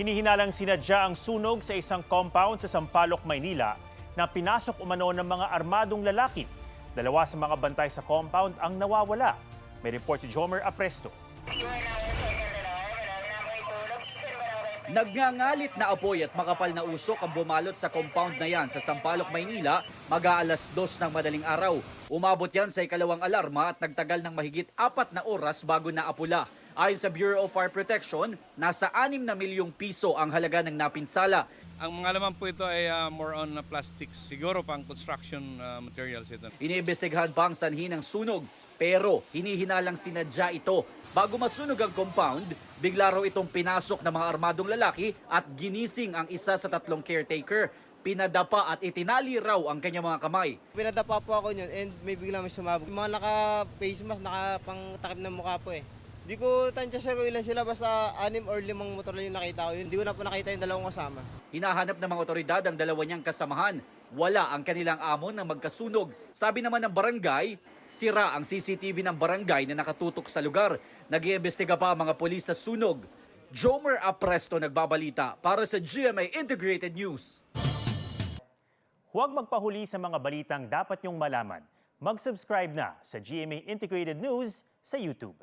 Hinihinalang sinadya ang sunog sa isang compound sa Sampaloc, Maynila na pinasok umano ng mga armadong lalaki. Dalawa sa mga bantay sa compound ang nawawala. May report si Jomer Apresto. Nagngangalit na apoy at makapal na usok ang bumalot sa compound na yan sa Sampaloc, Maynila, mag-aalas dos ng madaling araw. Umabot yan sa ikalawang alarma at nagtagal ng mahigit apat na oras bago naapula. Ayon sa Bureau of Fire Protection, nasa 6 na milyong piso ang halaga ng napinsala. Ang mga laman po ito ay ah, more on ah, plastics. Siguro pang construction ah, materials ito. Iniimbestigahan pa ang sanhi ng sunog, pero hinihinalang sinadya ito. Bago masunog ang compound, bigla raw itong pinasok ng mga armadong lalaki at ginising ang isa sa tatlong caretaker. Pinadapa at itinali raw ang kanyang mga kamay. Pinadapa po ako yun and may bigla may sumabog. Yung mga naka-face mask, nakapang-takip ng mukha po eh. Di ko tansya sir kung ilan sila, basta anim or limang motor lang yung nakita ko yun. Di ko na po nakita yung dalawang kasama. Hinahanap ng mga otoridad ang dalawa niyang kasamahan. Wala ang kanilang amo na magkasunog. Sabi naman ng barangay, sira ang CCTV ng barangay na nakatutok sa lugar. Nag-iimbestiga pa ang mga polis sa sunog. Jomer Apresto nagbabalita para sa GMA Integrated News. Huwag magpahuli sa mga balitang dapat niyong malaman. Mag-subscribe na sa GMA Integrated News sa YouTube.